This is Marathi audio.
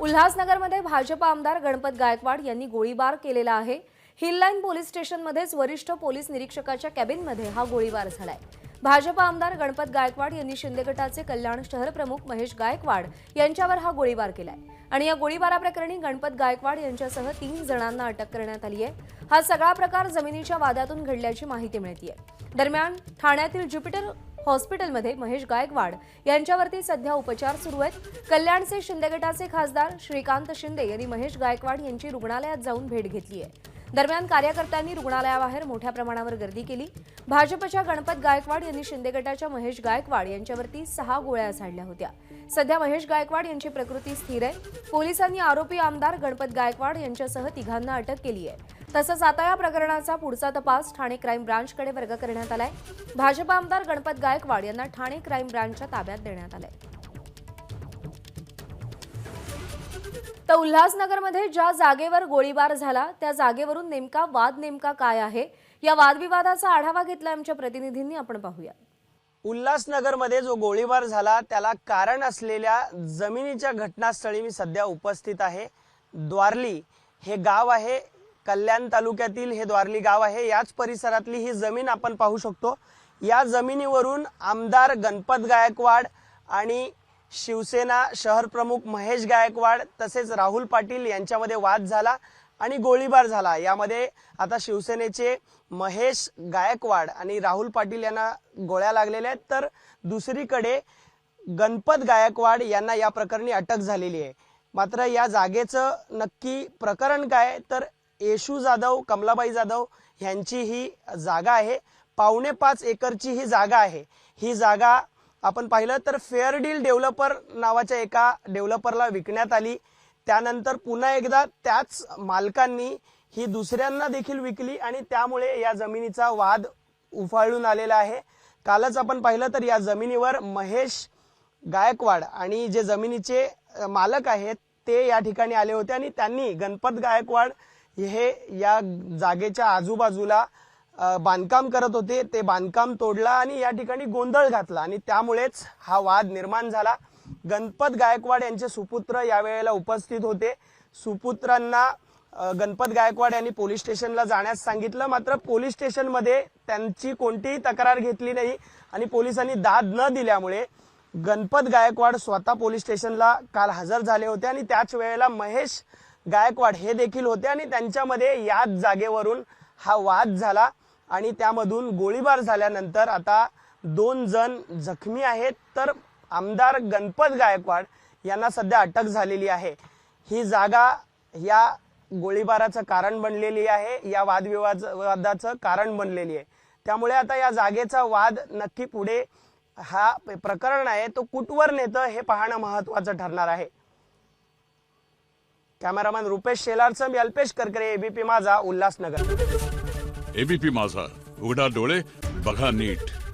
उल्हासनगरमध्ये भाजप आमदार गणपत गायकवाड यांनी गोळीबार केलेला आहे. हिललाईन पोलीस स्टेशनमध्येच वरिष्ठ पोलीस निरीक्षकाच्या कॅबिनमध्ये हा गोळीबार झालाय. भाजप आमदार गणपत गायकवाड यांनी शिंदे गटाचे कल्याण शहर प्रमुख महेश गायकवाड यांच्यावर हा गोळीबार केलाय. आणि या गोळीबाराप्रकरणी गणपत गायकवाड यांच्यासह तीन जणांना अटक करण्यात आली आहे. हा सगळा प्रकार जमिनीच्या वादातून घडल्याची माहिती मिळतीये. दरम्यान ठाण्यातील ज्युपिटर हॉस्पिटलमध्ये महेश गायकवाड यांच्यावरती सध्या उपचार सुरू आहेत. कल्याणचे शिंदे गटाचे खासदार श्रीकांत शिंदे यांनी महेश गायकवाड यांची रुग्णालयात जाऊन भेट घेतली आहे. दरम्यान कार्यकर्त्यांनी रुग्णालयाबाहेर मोठ्या प्रमाणावर गर्दी केली. भाजपच्या गणपत गायकवाड यांनी शिंदे गटाच्या महेश गायकवाड यांच्यावरती सहा गोळ्या झाडल्या होत्या. सध्या महेश गायकवाड यांची प्रकृती स्थिर आहे. पोलिसांनी आरोपी आमदार गणपत गायकवाड यांच्यासह तिघांना अटक केली आहे. तसंच आता या प्रकरणाचा पुढचा तपास ठाणे क्राईम ब्रांचकडे वर्ग करण्यात आलाय. भाजप आमदार गणपत गायकवाड यांना ठाणे क्राईम ब्रांचच्या ताब्यात देण्यात आलंय. तर उल्हासनगरमध्ये ज्या जागेवर गोळीबार झाला त्या जागेवरून नेमका वाद नेमका काय आहे? या वादविवादाचा आढावा घेतला आमच्या प्रतिनिधींनी. आपण पाहूया. उल्हासनगरमध्ये जो गोळीबार झाला त्याला कारण असलेल्या जमिनीच्या घटनास्थळी मी सध्या उपस्थित आहे. द्वारली हे गाव आहे. कल्याण तालुक्यातील हे द्वारली गाव आहे. याच परिसरातली ही जमीन आपण पाहू शकतो. या जमिनीवरून आमदार गणपत गायकवाड आणि शिवसेना शहर प्रमुख महेश गायकवाड तसेच राहुल पाटील यांच्यामध्ये वाद झाला आणि गोळीबार झाला. यामध्ये आता शिवसेनेचे महेश गायकवाड आणि राहुल पाटील यांना गोळ्या लागलेल्या आहेत. तर दुसरीकडे गणपत गायकवाड यांना या प्रकरणी अटक झालेली आहे. मात्र या जागेचं नक्की प्रकरण काय? तर येशू जाधव कमलाबाई जाधव ह्यांची ही जागा आहे. पावणे पाच एकरची ही जागा आहे. ही जागा आपण पाहिलं तर फेअर डील डेव्हलपर नावाच्या एका डेव्हलपरला विकण्यात आली. त्यानंतर पुन्हा एकदा त्याच मालकांनी ही दुसऱ्यांना देखील विकली आणि त्यामुळे या जमिनीचा वाद उफाळून आलेला आहे. कालच आपण पाहिलं तर या जमिनीवर महेश गायकवाड आणि जे जमिनीचे मालक आहेत ते या ठिकाणी आले होते आणि त्यांनी गणपत गायकवाड हे या जागेच्या आजूबाजूला बांधकाम करत होते. ते बांधकाम तोडला आणि या ठिकाणी गोंधळ घातला आणि त्यामुळेच हा वाद निर्माण झाला. गणपत गायकवाड यांचे सुपुत्र यावेळेला उपस्थित होते. सुपुत्रांना गणपत गायकवाड यांनी पोलीस स्टेशनला जाण्यास सांगितलं. मात्र पोलीस स्टेशनमध्ये त्यांची कोणतीही तक्रार घेतली नाही आणि पोलिसांनी दाद न दिल्यामुळे गणपत गायकवाड स्वतः पोलीस स्टेशनला काल हजर झाले होते आणि त्याच वेळेला महेश गायकवाड हे देखील होते आणि त्यांच्यामध्ये याच जागेवरून हा वाद झाला. आणि त्यामधून गोळीबार झाल्यानंतर आता दोन जण जखमी आहेत. तर आमदार गणपत गायकवाड यांना सध्या अटक झालेली आहे. ही जागा या गोळीबाराचं कारण बनलेली आहे. या वादविवाद वादाचं कारण बनलेली आहे. त्यामुळे आता या जागेचा वाद नक्की पुढे हा प्रकरण आहे. तो कुठवर नेतं हे पाहणं महत्वाचं ठरणार आहे. कॅमेरामॅन रुपेश शेलारचं मी अल्पेश करकरे एबीपी माझा उल्हासनगर. एबीपी माझा. उघडा डोळे बघा नीट.